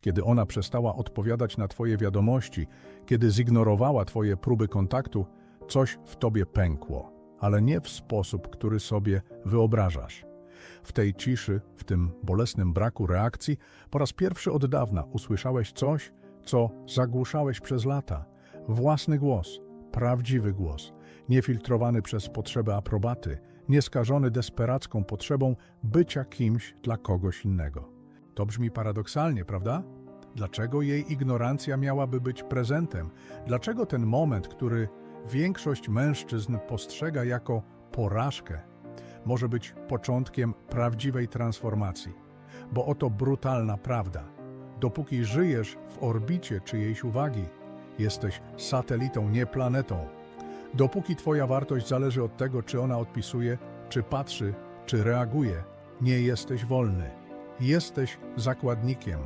Kiedy ona przestała odpowiadać na Twoje wiadomości, kiedy zignorowała Twoje próby kontaktu, coś w Tobie pękło, ale nie w sposób, który sobie wyobrażasz. W tej ciszy, w tym bolesnym braku reakcji, po raz pierwszy od dawna usłyszałeś coś, co zagłuszałeś przez lata. Własny głos, prawdziwy głos, niefiltrowany przez potrzebę aprobaty, nieskażony desperacką potrzebą bycia kimś dla kogoś innego. To brzmi paradoksalnie, prawda? Dlaczego jej ignorancja miałaby być prezentem? Dlaczego ten moment, który większość mężczyzn postrzega jako porażkę, może być początkiem prawdziwej transformacji? Bo oto brutalna prawda. Dopóki żyjesz w orbicie czyjejś uwagi, jesteś satelitą, nie planetą. Dopóki Twoja wartość zależy od tego, czy ona odpisuje, czy patrzy, czy reaguje, nie jesteś wolny. Jesteś zakładnikiem.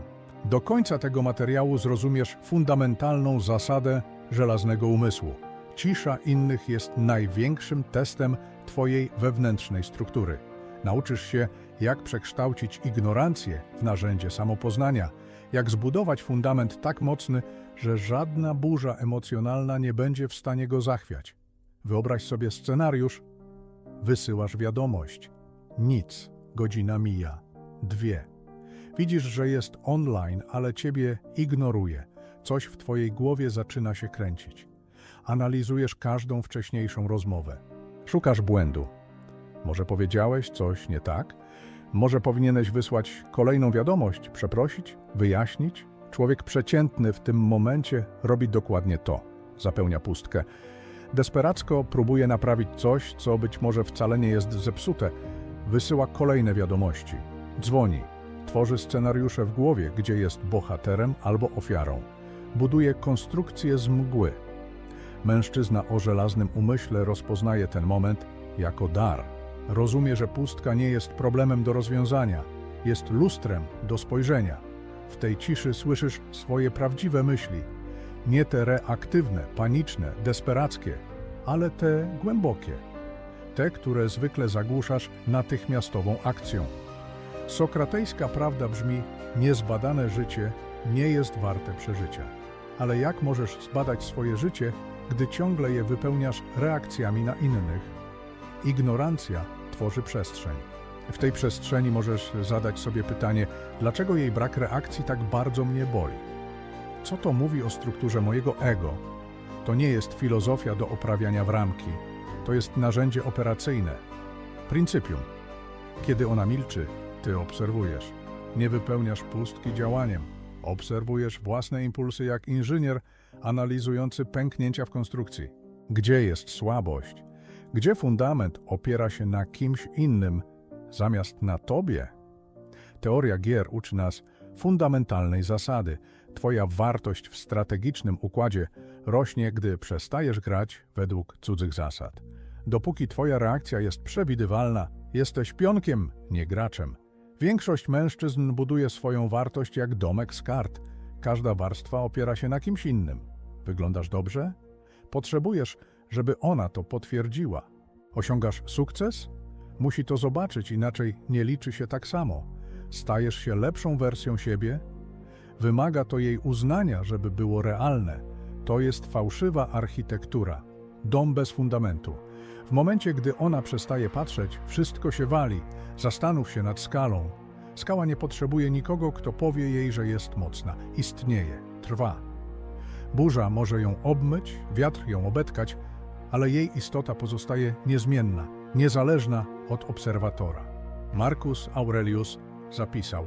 Do końca tego materiału zrozumiesz fundamentalną zasadę żelaznego umysłu. Cisza innych jest największym testem Twojej wewnętrznej struktury. Nauczysz się, jak przekształcić ignorancję w narzędzie samopoznania, jak zbudować fundament tak mocny, że żadna burza emocjonalna nie będzie w stanie go zachwiać. Wyobraź sobie scenariusz, wysyłasz wiadomość. Nic, godzina mija. Dwie. Widzisz, że jest online, ale ciebie ignoruje. Coś w twojej głowie zaczyna się kręcić. Analizujesz każdą wcześniejszą rozmowę. Szukasz błędu. Może powiedziałeś coś nie tak? Może powinieneś wysłać kolejną wiadomość, przeprosić, wyjaśnić? Człowiek przeciętny w tym momencie robi dokładnie to. Zapełnia pustkę. Desperacko próbuje naprawić coś, co być może wcale nie jest zepsute. Wysyła kolejne wiadomości. Dzwoni. Tworzy scenariusze w głowie, gdzie jest bohaterem albo ofiarą. Buduje konstrukcje z mgły. Mężczyzna o żelaznym umyśle rozpoznaje ten moment jako dar. Rozumie, że pustka nie jest problemem do rozwiązania, jest lustrem do spojrzenia. W tej ciszy słyszysz swoje prawdziwe myśli, nie te reaktywne, paniczne, desperackie, ale te głębokie, te, które zwykle zagłuszasz natychmiastową akcją. Sokratejska prawda brzmi: niezbadane życie nie jest warte przeżycia. Ale jak możesz zbadać swoje życie, gdy ciągle je wypełniasz reakcjami na innych? Ignorancja tworzy przestrzeń. W tej przestrzeni możesz zadać sobie pytanie, dlaczego jej brak reakcji tak bardzo mnie boli? Co to mówi o strukturze mojego ego? To nie jest filozofia do oprawiania w ramki, to jest narzędzie operacyjne. Pryncypium. Kiedy ona milczy, ty obserwujesz. Nie wypełniasz pustki działaniem. Obserwujesz własne impulsy jak inżynier analizujący pęknięcia w konstrukcji. Gdzie jest słabość? Gdzie fundament opiera się na kimś innym zamiast na tobie? Teoria gier uczy nas fundamentalnej zasady. Twoja wartość w strategicznym układzie rośnie, gdy przestajesz grać według cudzych zasad. Dopóki twoja reakcja jest przewidywalna, jesteś pionkiem, nie graczem. Większość mężczyzn buduje swoją wartość jak domek z kart. Każda warstwa opiera się na kimś innym. Wyglądasz dobrze? Potrzebujesz, żeby ona to potwierdziła. Osiągasz sukces? Musi to zobaczyć, inaczej nie liczy się tak samo. Stajesz się lepszą wersją siebie? Wymaga to jej uznania, żeby było realne. To jest fałszywa architektura. Dom bez fundamentu. W momencie, gdy ona przestaje patrzeć, wszystko się wali. Zastanów się nad skalą. Skała nie potrzebuje nikogo, kto powie jej, że jest mocna. Istnieje, trwa. Burza może ją obmyć, wiatr ją obetkać, ale jej istota pozostaje niezmienna, niezależna od obserwatora. Marcus Aurelius zapisał: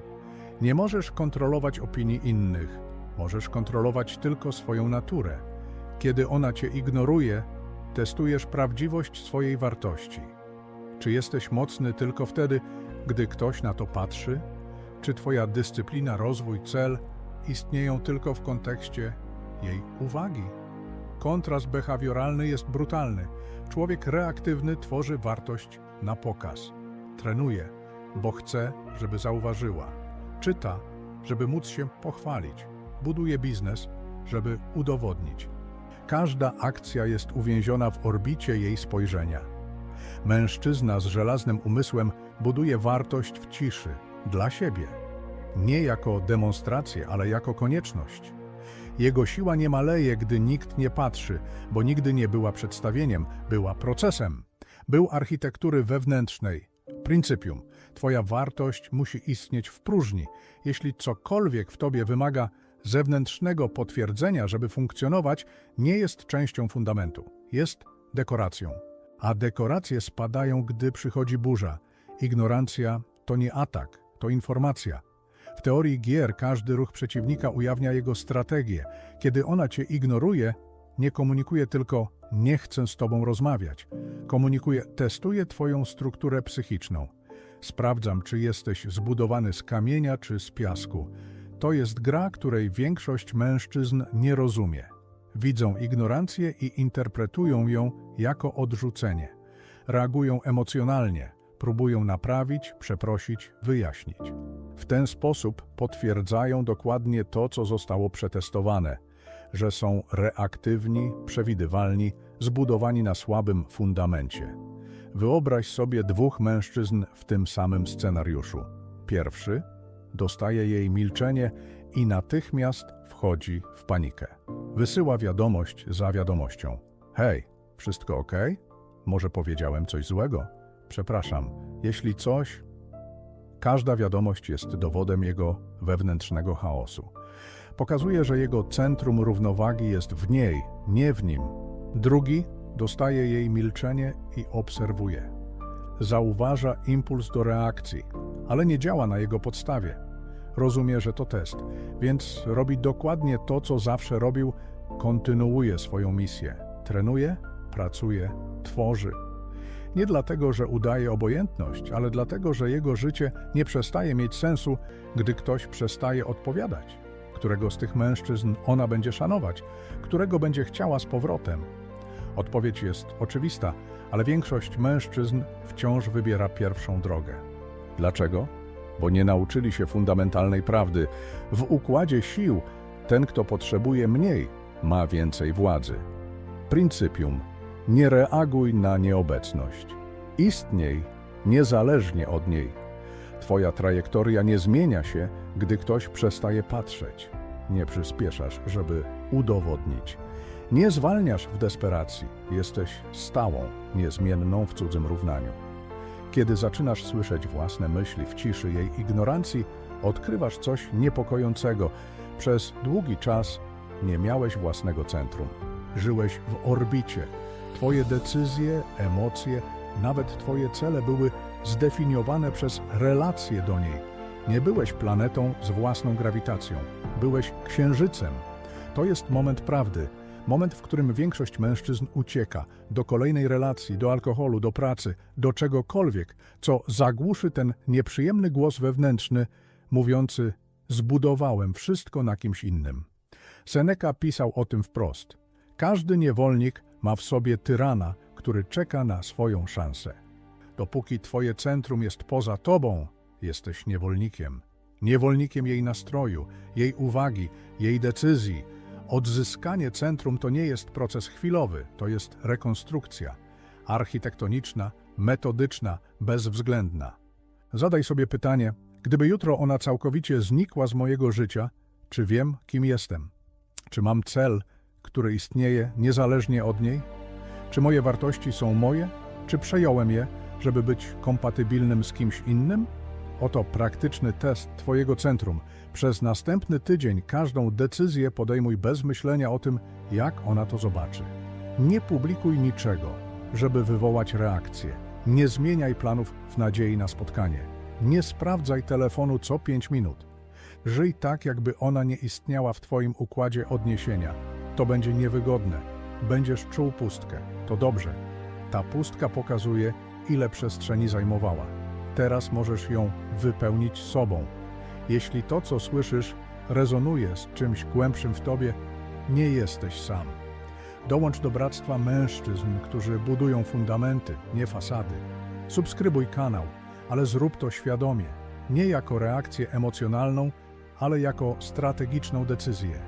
Nie możesz kontrolować opinii innych, możesz kontrolować tylko swoją naturę. Kiedy ona cię ignoruje, testujesz prawdziwość swojej wartości. Czy jesteś mocny tylko wtedy, gdy ktoś na to patrzy? Czy twoja dyscyplina, rozwój, cel istnieją tylko w kontekście jej uwagi? Kontrast behawioralny jest brutalny. Człowiek reaktywny tworzy wartość na pokaz. Trenuje, bo chce, żeby zauważyła. Czyta, żeby móc się pochwalić. Buduje biznes, żeby udowodnić. Każda akcja jest uwięziona w orbicie jej spojrzenia. Mężczyzna z żelaznym umysłem buduje wartość w ciszy, dla siebie. nie jako demonstrację, ale jako konieczność. Jego siła nie maleje, gdy nikt nie patrzy, bo nigdy nie była przedstawieniem, była procesem. Był architektury wewnętrznej, pryncypium. Twoja wartość musi istnieć w próżni. Jeśli cokolwiek w tobie wymaga zewnętrznego potwierdzenia, żeby funkcjonować, nie jest częścią fundamentu. Jest dekoracją. A dekoracje spadają, gdy przychodzi burza. Ignorancja to nie atak, to informacja. W teorii gier każdy ruch przeciwnika ujawnia jego strategię. Kiedy ona cię ignoruje, nie komunikuje tylko nie chcę z tobą rozmawiać. Komunikuje testuje twoją strukturę psychiczną. Sprawdzam, czy jesteś zbudowany z kamienia czy z piasku. To jest gra, której większość mężczyzn nie rozumie. Widzą ignorancję i interpretują ją jako odrzucenie. Reagują emocjonalnie, próbują naprawić, przeprosić, wyjaśnić. W ten sposób potwierdzają dokładnie to, co zostało przetestowane, że są reaktywni, przewidywalni, zbudowani na słabym fundamencie. Wyobraź sobie dwóch mężczyzn w tym samym scenariuszu. Pierwszy dostaje jej milczenie i natychmiast wchodzi w panikę. Wysyła wiadomość za wiadomością. Hej, wszystko ok? Może powiedziałem coś złego? Przepraszam, jeśli coś. Każda wiadomość jest dowodem jego wewnętrznego chaosu. Pokazuje, że jego centrum równowagi jest w niej, nie w nim. Drugi dostaje jej milczenie i obserwuje. Zauważa impuls do reakcji, ale nie działa na jego podstawie. Rozumie, że to test, więc robi dokładnie to, co zawsze robił, kontynuuje swoją misję. Trenuje, pracuje, tworzy. Nie dlatego, że udaje obojętność, ale dlatego, że jego życie nie przestaje mieć sensu, gdy ktoś przestaje odpowiadać. Którego z tych mężczyzn ona będzie szanować, którego będzie chciała z powrotem. Odpowiedź jest oczywista, ale większość mężczyzn wciąż wybiera pierwszą drogę. Dlaczego? Bo nie nauczyli się fundamentalnej prawdy. W układzie sił ten, kto potrzebuje mniej, ma więcej władzy. Pryncypium nie reaguj na nieobecność. Istniej niezależnie od niej. Twoja trajektoria nie zmienia się, gdy ktoś przestaje patrzeć. Nie przyspieszasz, żeby udowodnić. Nie zwalniasz w desperacji. Jesteś stałą, niezmienną w cudzym równaniu. Kiedy zaczynasz słyszeć własne myśli w ciszy jej ignorancji, odkrywasz coś niepokojącego. Przez długi czas nie miałeś własnego centrum. Żyłeś w orbicie. Twoje decyzje, emocje, nawet Twoje cele były zdefiniowane przez relacje do niej. Nie byłeś planetą z własną grawitacją. Byłeś księżycem. To jest moment prawdy. Moment, w którym większość mężczyzn ucieka do kolejnej relacji, do alkoholu, do pracy, do czegokolwiek, co zagłuszy ten nieprzyjemny głos wewnętrzny, mówiący: Zbudowałem wszystko na kimś innym. Seneca pisał o tym wprost. Każdy niewolnik ma w sobie tyrana, który czeka na swoją szansę. Dopóki twoje centrum jest poza tobą, jesteś niewolnikiem. Niewolnikiem jej nastroju, jej uwagi, jej decyzji. Odzyskanie centrum to nie jest proces chwilowy, to jest rekonstrukcja. Architektoniczna, metodyczna, bezwzględna. Zadaj sobie pytanie, gdyby jutro ona całkowicie znikła z mojego życia, czy wiem, kim jestem? Czy mam cel, który istnieje niezależnie od niej? Czy moje wartości są moje, czy przejąłem je, żeby być kompatybilnym z kimś innym? Oto praktyczny test Twojego centrum. Przez następny tydzień każdą decyzję podejmuj bez myślenia o tym, jak ona to zobaczy. Nie publikuj niczego, żeby wywołać reakcję. Nie zmieniaj planów w nadziei na spotkanie. Nie sprawdzaj telefonu co pięć minut. Żyj tak, jakby ona nie istniała w Twoim układzie odniesienia. To będzie niewygodne. Będziesz czuł pustkę. To dobrze. Ta pustka pokazuje, ile przestrzeni zajmowała. Teraz możesz ją wypełnić sobą. Jeśli to, co słyszysz, rezonuje z czymś głębszym w tobie, nie jesteś sam. Dołącz do bractwa mężczyzn, którzy budują fundamenty, nie fasady. Subskrybuj kanał, ale zrób to świadomie, nie jako reakcję emocjonalną, ale jako strategiczną decyzję.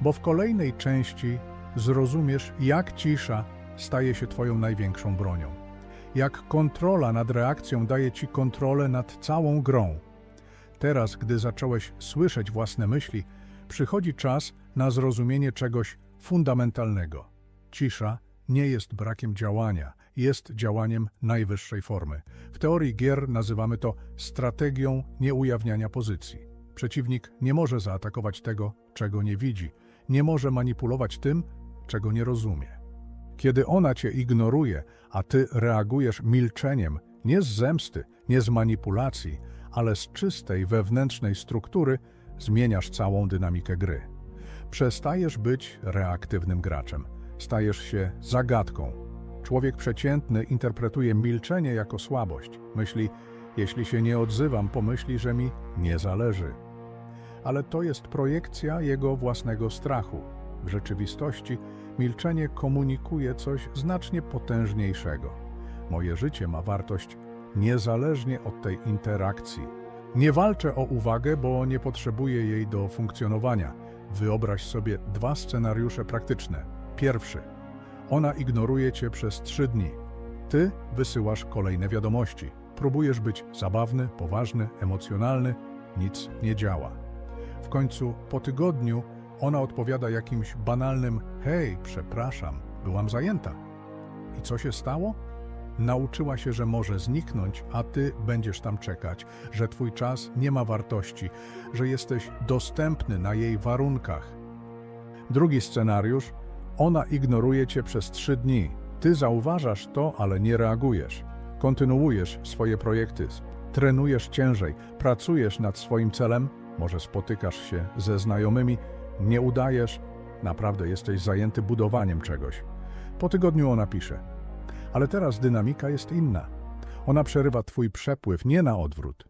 Bo w kolejnej części zrozumiesz, jak cisza staje się Twoją największą bronią. Jak kontrola nad reakcją daje Ci kontrolę nad całą grą. Teraz, gdy zacząłeś słyszeć własne myśli, przychodzi czas na zrozumienie czegoś fundamentalnego. Cisza nie jest brakiem działania, jest działaniem najwyższej formy. W teorii gier nazywamy to strategią nieujawniania pozycji. Przeciwnik nie może zaatakować tego, czego nie widzi, nie może manipulować tym, czego nie rozumie. Kiedy ona cię ignoruje, a ty reagujesz milczeniem, nie z zemsty, nie z manipulacji, ale z czystej wewnętrznej struktury, zmieniasz całą dynamikę gry. Przestajesz być reaktywnym graczem, stajesz się zagadką. Człowiek przeciętny interpretuje milczenie jako słabość. Myśli, jeśli się nie odzywam, pomyśli, że mi nie zależy. Ale to jest projekcja jego własnego strachu. W rzeczywistości milczenie komunikuje coś znacznie potężniejszego. Moje życie ma wartość niezależnie od tej interakcji. Nie walczę o uwagę, bo nie potrzebuję jej do funkcjonowania. Wyobraź sobie dwa scenariusze praktyczne. Pierwszy. Ona ignoruje cię przez trzy dni. Ty wysyłasz kolejne wiadomości. Próbujesz być zabawny, poważny, emocjonalny. Nic nie działa. W końcu, po tygodniu, ona odpowiada jakimś banalnym hej, przepraszam, byłam zajęta. I co się stało? Nauczyła się, że może zniknąć, a ty będziesz tam czekać, że twój czas nie ma wartości, że jesteś dostępny na jej warunkach. Drugi scenariusz. Ona ignoruje cię przez trzy dni. Ty zauważasz to, ale nie reagujesz. Kontynuujesz swoje projekty, trenujesz ciężej, pracujesz nad swoim celem, może spotykasz się ze znajomymi, nie udajesz, naprawdę jesteś zajęty budowaniem czegoś. Po tygodniu ona pisze. Ale teraz dynamika jest inna. Ona przerywa twój przepływ, nie na odwrót.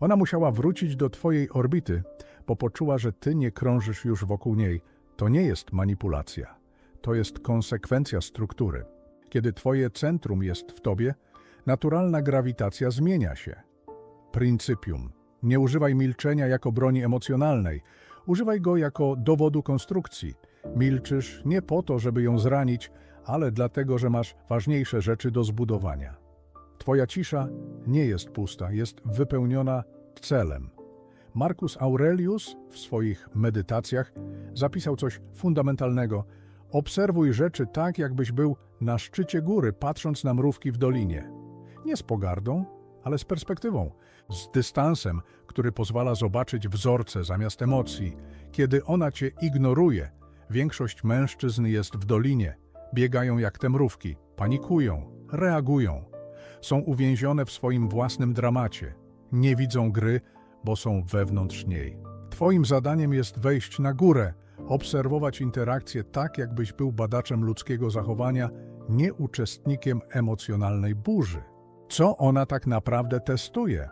Ona musiała wrócić do twojej orbity, bo poczuła, że ty nie krążysz już wokół niej. To nie jest manipulacja. To jest konsekwencja struktury. Kiedy twoje centrum jest w tobie, naturalna grawitacja zmienia się. Pryncypium. Nie używaj milczenia jako broni emocjonalnej. Używaj go jako dowodu konstrukcji. Milczysz nie po to, żeby ją zranić, ale dlatego, że masz ważniejsze rzeczy do zbudowania. Twoja cisza nie jest pusta, jest wypełniona celem. Marcus Aurelius w swoich medytacjach zapisał coś fundamentalnego. Obserwuj rzeczy tak, jakbyś był na szczycie góry, patrząc na mrówki w dolinie. Nie z pogardą, ale z perspektywą, z dystansem, który pozwala zobaczyć wzorce zamiast emocji. Kiedy ona cię ignoruje, większość mężczyzn jest w dolinie, biegają jak te mrówki, panikują, reagują. Są uwięzione w swoim własnym dramacie. Nie widzą gry, bo są wewnątrz niej. Twoim zadaniem jest wejść na górę, obserwować interakcje tak, jakbyś był badaczem ludzkiego zachowania, nie uczestnikiem emocjonalnej burzy. Co ona tak naprawdę testuje?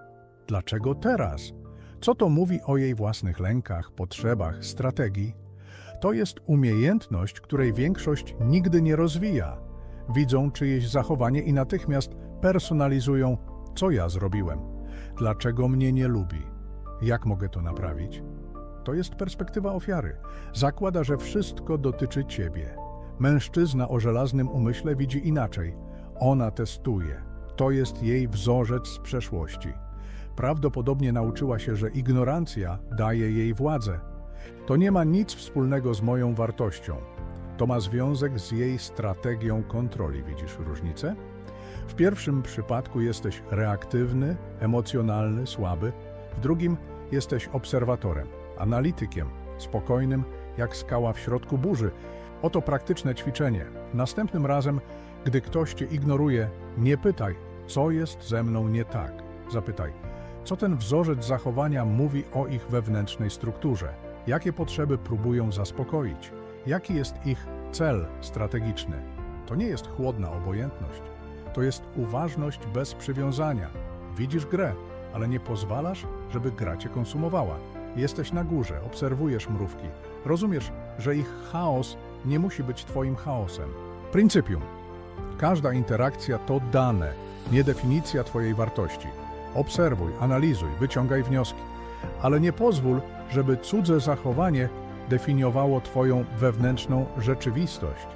Dlaczego teraz? Co to mówi o jej własnych lękach, potrzebach, strategii? To jest umiejętność, której większość nigdy nie rozwija. Widzą czyjeś zachowanie i natychmiast personalizują, co ja zrobiłem, dlaczego mnie nie lubi, jak mogę to naprawić. To jest perspektywa ofiary. Zakłada, że wszystko dotyczy ciebie. Mężczyzna o żelaznym umyśle widzi inaczej. Ona testuje. To jest jej wzorzec z przeszłości. Prawdopodobnie nauczyła się, że ignorancja daje jej władzę. To nie ma nic wspólnego z moją wartością. To ma związek z jej strategią kontroli. Widzisz różnicę? W pierwszym przypadku jesteś reaktywny, emocjonalny, słaby. W drugim jesteś obserwatorem, analitykiem, spokojnym jak skała w środku burzy. Oto praktyczne ćwiczenie. Następnym razem, gdy ktoś cię ignoruje, nie pytaj, co jest ze mną nie tak. Zapytaj, co ten wzorzec zachowania mówi o ich wewnętrznej strukturze, jakie potrzeby próbują zaspokoić, jaki jest ich cel strategiczny. To nie jest chłodna obojętność, to jest uważność bez przywiązania. Widzisz grę, ale nie pozwalasz, żeby gra cię konsumowała. Jesteś na górze, obserwujesz mrówki, rozumiesz, że ich chaos nie musi być twoim chaosem. Pryncypium. Każda interakcja to dane, nie definicja twojej wartości. Obserwuj, analizuj, wyciągaj wnioski, ale nie pozwól, żeby cudze zachowanie definiowało twoją wewnętrzną rzeczywistość.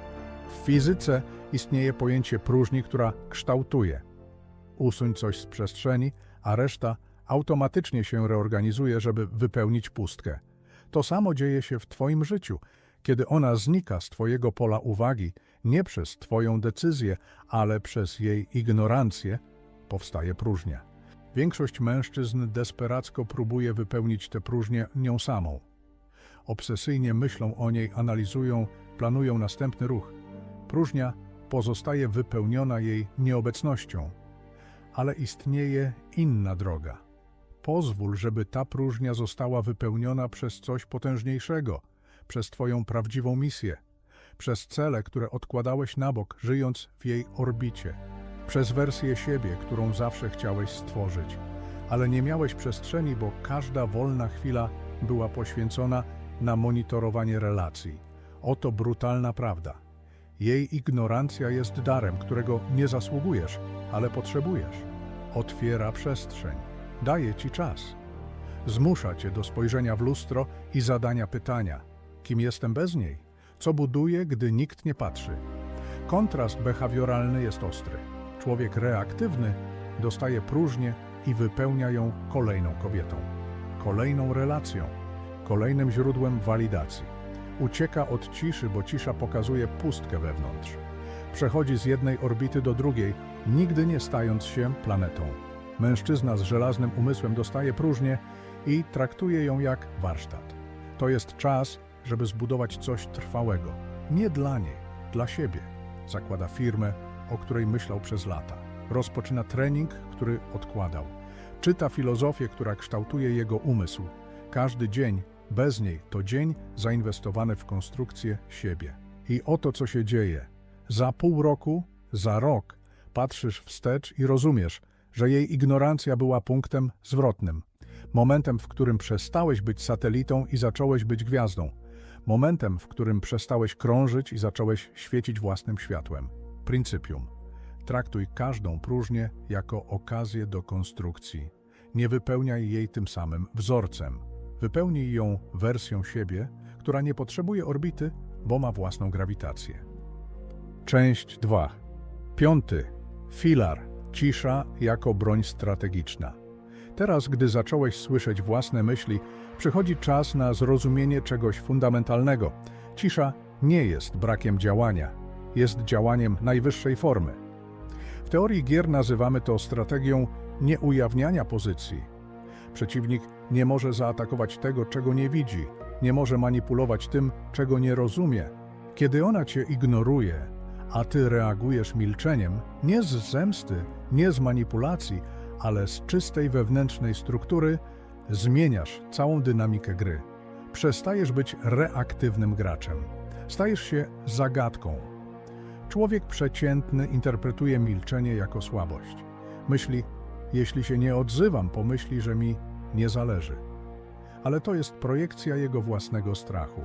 W fizyce istnieje pojęcie próżni, która kształtuje. Usuń coś z przestrzeni, a reszta automatycznie się reorganizuje, żeby wypełnić pustkę. To samo dzieje się w Twoim życiu, kiedy ona znika z Twojego pola uwagi, nie przez Twoją decyzję, ale przez jej ignorancję, powstaje próżnia. Większość mężczyzn desperacko próbuje wypełnić tę próżnię nią samą. Obsesyjnie myślą o niej, analizują, planują następny ruch. Próżnia pozostaje wypełniona jej nieobecnością. Ale istnieje inna droga. Pozwól, żeby ta próżnia została wypełniona przez coś potężniejszego, przez Twoją prawdziwą misję, przez cele, które odkładałeś na bok, żyjąc w jej orbicie, przez wersję siebie, którą zawsze chciałeś stworzyć, ale nie miałeś przestrzeni, bo każda wolna chwila była poświęcona na monitorowanie relacji. Oto brutalna prawda. Jej ignorancja jest darem, którego nie zasługujesz, ale potrzebujesz. Otwiera przestrzeń, daje ci czas. Zmusza cię do spojrzenia w lustro i zadania pytania: kim jestem bez niej? Co buduję, gdy nikt nie patrzy? Kontrast behawioralny jest ostry. Człowiek reaktywny dostaje próżnię i wypełnia ją kolejną kobietą, kolejną relacją, kolejnym źródłem walidacji. Ucieka od ciszy, bo cisza pokazuje pustkę wewnątrz. Przechodzi z jednej orbity do drugiej, nigdy nie stając się planetą. Mężczyzna z żelaznym umysłem dostaje próżnię i traktuje ją jak warsztat. To jest czas, żeby zbudować coś trwałego. Nie dla niej, dla siebie. Zakłada firmę, o której myślał przez lata. Rozpoczyna trening, który odkładał. Czyta filozofię, która kształtuje jego umysł. Każdy dzień bez niej to dzień zainwestowany w konstrukcję siebie. I oto co się dzieje. Za pół roku, za rok patrzysz wstecz i rozumiesz, że jej ignorancja była punktem zwrotnym. Momentem, w którym przestałeś być satelitą i zacząłeś być gwiazdą. Momentem, w którym przestałeś krążyć i zacząłeś świecić własnym światłem. Pryncypium. Traktuj każdą próżnię jako okazję do konstrukcji. Nie wypełniaj jej tym samym wzorcem. Wypełnij ją wersją siebie, która nie potrzebuje orbity, bo ma własną grawitację. Część 2. Piąty. Filar. Cisza jako broń strategiczna. Teraz, gdy zacząłeś słyszeć własne myśli, przychodzi czas na zrozumienie czegoś fundamentalnego. Cisza nie jest brakiem działania, jest działaniem najwyższej formy. W teorii gier nazywamy to strategią nieujawniania pozycji. Przeciwnik nie może zaatakować tego, czego nie widzi, nie może manipulować tym, czego nie rozumie. Kiedy ona cię ignoruje, a ty reagujesz milczeniem, nie z zemsty, nie z manipulacji, ale z czystej wewnętrznej struktury, zmieniasz całą dynamikę gry. Przestajesz być reaktywnym graczem. Stajesz się zagadką. Człowiek przeciętny interpretuje milczenie jako słabość. Myśli, jeśli się nie odzywam, pomyśli, że mi nie zależy. Ale to jest projekcja jego własnego strachu.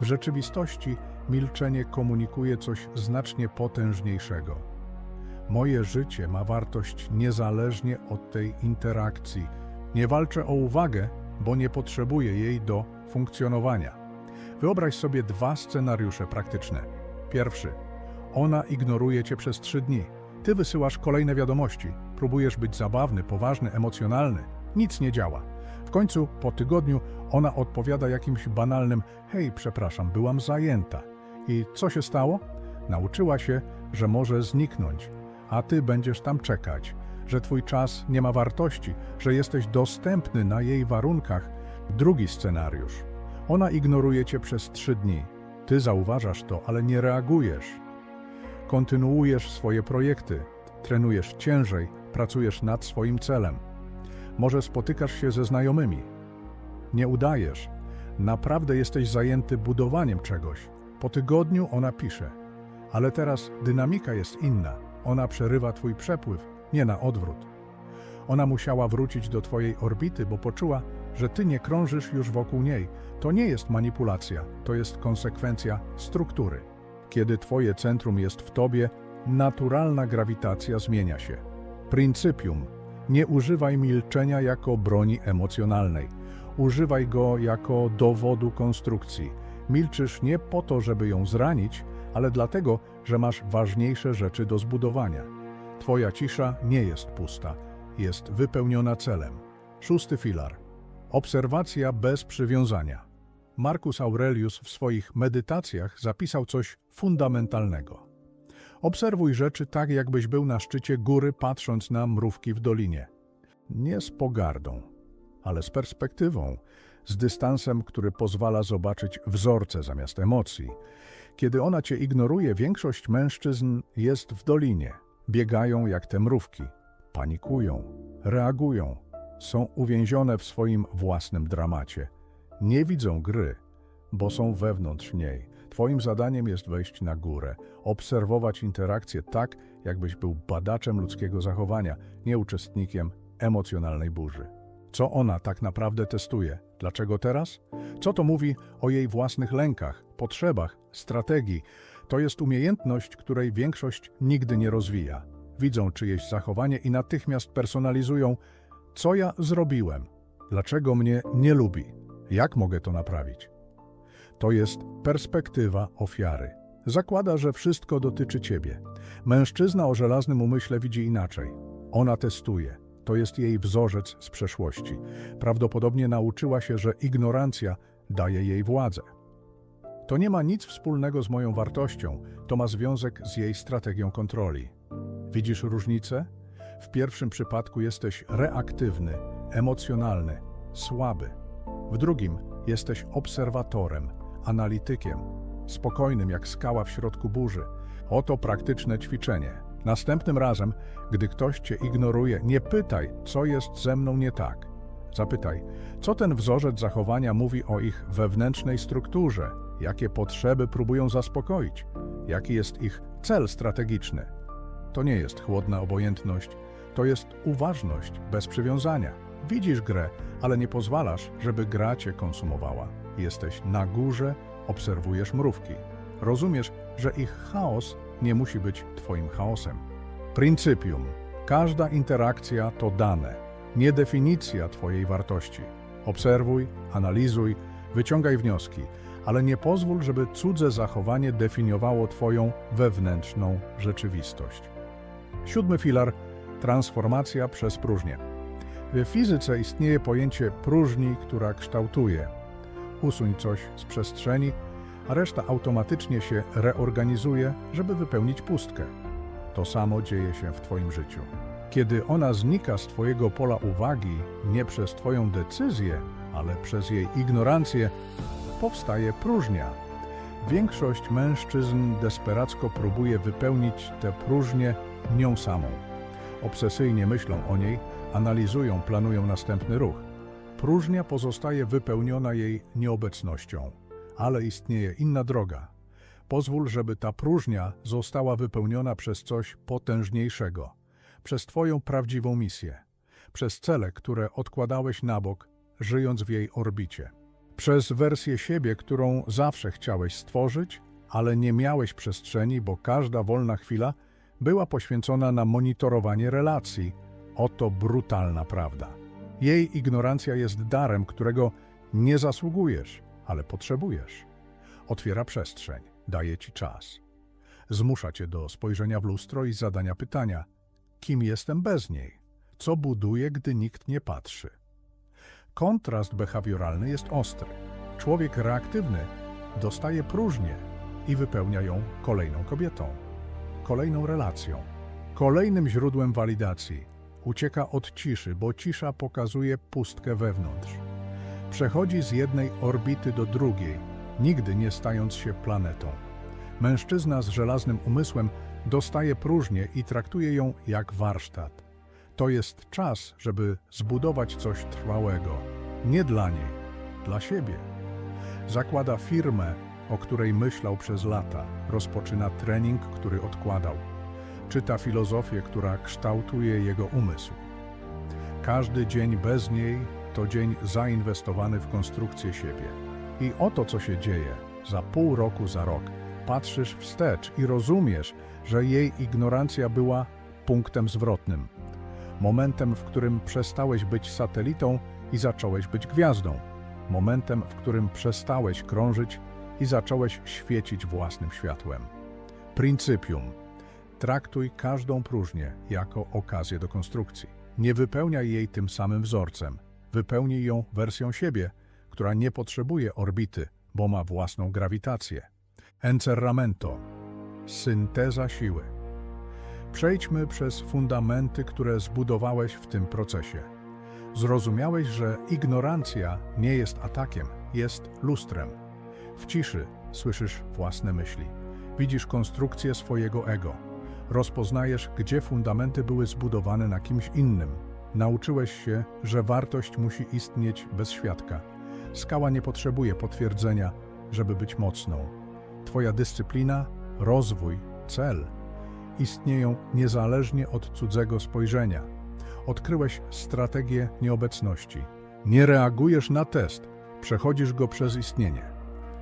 W rzeczywistości milczenie komunikuje coś znacznie potężniejszego. Moje życie ma wartość niezależnie od tej interakcji. Nie walczę o uwagę, bo nie potrzebuję jej do funkcjonowania. Wyobraź sobie dwa scenariusze praktyczne. Pierwszy. Ona ignoruje cię przez trzy dni. Ty wysyłasz kolejne wiadomości. Próbujesz być zabawny, poważny, emocjonalny. Nic nie działa. W końcu, po tygodniu, ona odpowiada jakimś banalnym: Hej, przepraszam, byłam zajęta. I co się stało? Nauczyła się, że może zniknąć, a ty będziesz tam czekać, że twój czas nie ma wartości, że jesteś dostępny na jej warunkach. Drugi scenariusz. Ona ignoruje cię przez trzy dni. Ty zauważasz to, ale nie reagujesz. Kontynuujesz swoje projekty, trenujesz ciężej, pracujesz nad swoim celem. Może spotykasz się ze znajomymi. Nie udajesz. Naprawdę jesteś zajęty budowaniem czegoś. Po tygodniu ona pisze. Ale teraz dynamika jest inna. Ona przerywa twój przepływ, nie na odwrót. Ona musiała wrócić do twojej orbity, bo poczuła, że ty nie krążysz już wokół niej. To nie jest manipulacja, to jest konsekwencja struktury. Kiedy twoje centrum jest w tobie, naturalna grawitacja zmienia się. Pryncypium. Nie używaj milczenia jako broni emocjonalnej. Używaj go jako dowodu konstrukcji. Milczysz nie po to, żeby ją zranić, ale dlatego, że masz ważniejsze rzeczy do zbudowania. Twoja cisza nie jest pusta, jest wypełniona celem. Szósty filar. Obserwacja bez przywiązania. Marcus Aurelius w swoich medytacjach zapisał coś fundamentalnego. Obserwuj rzeczy tak, jakbyś był na szczycie góry, patrząc na mrówki w dolinie. Nie z pogardą, ale z perspektywą, z dystansem, który pozwala zobaczyć wzorce zamiast emocji. Kiedy ona cię ignoruje, większość mężczyzn jest w dolinie. Biegają jak te mrówki. Panikują, reagują, są uwięzione w swoim własnym dramacie. Nie widzą gry, bo są wewnątrz niej. Twoim zadaniem jest wejść na górę, obserwować interakcje tak, jakbyś był badaczem ludzkiego zachowania, nie uczestnikiem emocjonalnej burzy. Co ona tak naprawdę testuje? Dlaczego teraz? Co to mówi o jej własnych lękach, potrzebach, strategii? To jest umiejętność, której większość nigdy nie rozwija. Widzą czyjeś zachowanie i natychmiast personalizują, co ja zrobiłem, dlaczego mnie nie lubi, jak mogę to naprawić. To jest perspektywa ofiary. Zakłada, że wszystko dotyczy ciebie. Mężczyzna o żelaznym umyśle widzi inaczej. Ona testuje. To jest jej wzorzec z przeszłości. Prawdopodobnie nauczyła się, że ignorancja daje jej władzę. To nie ma nic wspólnego z moją wartością, to ma związek z jej strategią kontroli. Widzisz różnicę? W pierwszym przypadku jesteś reaktywny, emocjonalny, słaby. W drugim jesteś obserwatorem, analitykiem, spokojnym jak skała w środku burzy. Oto praktyczne ćwiczenie. Następnym razem, gdy ktoś cię ignoruje, nie pytaj, co jest ze mną nie tak. Zapytaj, co ten wzorzec zachowania mówi o ich wewnętrznej strukturze, jakie potrzeby próbują zaspokoić, jaki jest ich cel strategiczny. To nie jest chłodna obojętność, to jest uważność bez przywiązania. Widzisz grę, ale nie pozwalasz, żeby gra cię konsumowała. Jesteś na górze, obserwujesz mrówki. Rozumiesz, że ich chaos nie musi być twoim chaosem. Pryncypium. Każda interakcja to dane, nie definicja twojej wartości. Obserwuj, analizuj, wyciągaj wnioski, ale nie pozwól, żeby cudze zachowanie definiowało twoją wewnętrzną rzeczywistość. Siódmy filar transformacja przez próżnię. W fizyce istnieje pojęcie próżni, która kształtuje. Usuń coś z przestrzeni, a reszta automatycznie się reorganizuje, żeby wypełnić pustkę. To samo dzieje się w Twoim życiu. Kiedy ona znika z Twojego pola uwagi nie przez Twoją decyzję, ale przez jej ignorancję, powstaje próżnia. Większość mężczyzn desperacko próbuje wypełnić tę próżnię nią samą. Obsesyjnie myślą o niej, analizują, planują następny ruch. Próżnia pozostaje wypełniona jej nieobecnością, ale istnieje inna droga. Pozwól, żeby ta próżnia została wypełniona przez coś potężniejszego, przez Twoją prawdziwą misję, przez cele, które odkładałeś na bok, żyjąc w jej orbicie, przez wersję siebie, którą zawsze chciałeś stworzyć, ale nie miałeś przestrzeni, bo każda wolna chwila była poświęcona na monitorowanie relacji. Oto brutalna prawda. Jej ignorancja jest darem, którego nie zasługujesz, ale potrzebujesz. Otwiera przestrzeń, daje ci czas. Zmusza cię do spojrzenia w lustro i zadania pytania: kim jestem bez niej? Co buduję, gdy nikt nie patrzy? Kontrast behawioralny jest ostry. Człowiek reaktywny dostaje próżnię i wypełnia ją kolejną kobietą kolejną relacją, kolejnym źródłem walidacji. Ucieka od ciszy, bo cisza pokazuje pustkę wewnątrz. Przechodzi z jednej orbity do drugiej, nigdy nie stając się planetą. Mężczyzna z żelaznym umysłem dostaje próżnię i traktuje ją jak warsztat. To jest czas, żeby zbudować coś trwałego. Nie dla niej, dla siebie. Zakłada firmę, o której myślał przez lata, rozpoczyna trening, który odkładał. Czyta filozofię, która kształtuje jego umysł. Każdy dzień bez niej to dzień zainwestowany w konstrukcję siebie. I oto co się dzieje. Za pół roku, za rok patrzysz wstecz i rozumiesz, że jej ignorancja była punktem zwrotnym. Momentem, w którym przestałeś być satelitą i zacząłeś być gwiazdą. Momentem, w którym przestałeś krążyć i zacząłeś świecić własnym światłem. Pryncypium. Traktuj każdą próżnię jako okazję do konstrukcji. Nie wypełniaj jej tym samym wzorcem. Wypełnij ją wersją siebie, która nie potrzebuje orbity, bo ma własną grawitację. Encerramento. Synteza siły. Przejdźmy przez fundamenty, które zbudowałeś w tym procesie. Zrozumiałeś, że ignorancja nie jest atakiem, jest lustrem. W ciszy słyszysz własne myśli. Widzisz konstrukcję swojego ego. Rozpoznajesz, gdzie fundamenty były zbudowane na kimś innym. Nauczyłeś się, że wartość musi istnieć bez świadka. Skała nie potrzebuje potwierdzenia, żeby być mocną. Twoja dyscyplina, rozwój, cel istnieją niezależnie od cudzego spojrzenia. Odkryłeś strategię nieobecności. Nie reagujesz na test, przechodzisz go przez istnienie.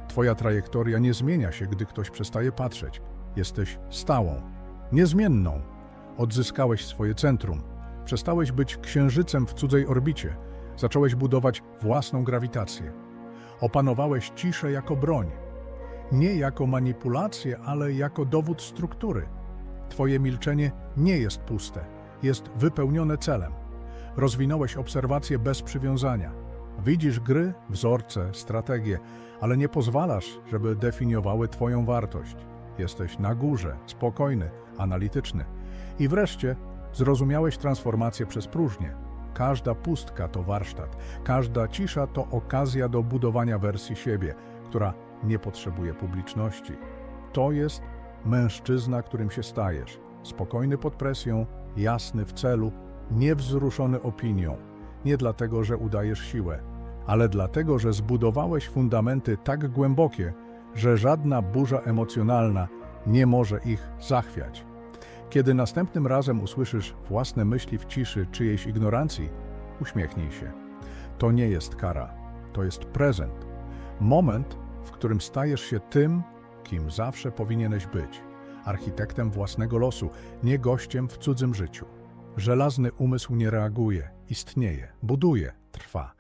Twoja trajektoria nie zmienia się, gdy ktoś przestaje patrzeć. Jesteś stałą, niezmienną. Odzyskałeś swoje centrum. Przestałeś być księżycem w cudzej orbicie. Zacząłeś budować własną grawitację. Opanowałeś ciszę jako broń. Nie jako manipulację, ale jako dowód struktury. Twoje milczenie nie jest puste, jest wypełnione celem. Rozwinąłeś obserwacje bez przywiązania. Widzisz gry, wzorce, strategie, ale nie pozwalasz, żeby definiowały Twoją wartość. Jesteś na górze, spokojny, analityczny. I wreszcie zrozumiałeś transformację przez próżnię. Każda pustka to warsztat, każda cisza to okazja do budowania wersji siebie, która nie potrzebuje publiczności. To jest mężczyzna, którym się stajesz. Spokojny pod presją, jasny w celu, niewzruszony opinią. Nie dlatego, że udajesz siłę, ale dlatego, że zbudowałeś fundamenty tak głębokie, że żadna burza emocjonalna nie może ich zachwiać. Kiedy następnym razem usłyszysz własne myśli w ciszy czyjejś ignorancji, uśmiechnij się. To nie jest kara, to jest prezent. Moment, w którym stajesz się tym, kim zawsze powinieneś być architektem własnego losu, nie gościem w cudzym życiu. Żelazny umysł nie reaguje, istnieje, buduje, trwa.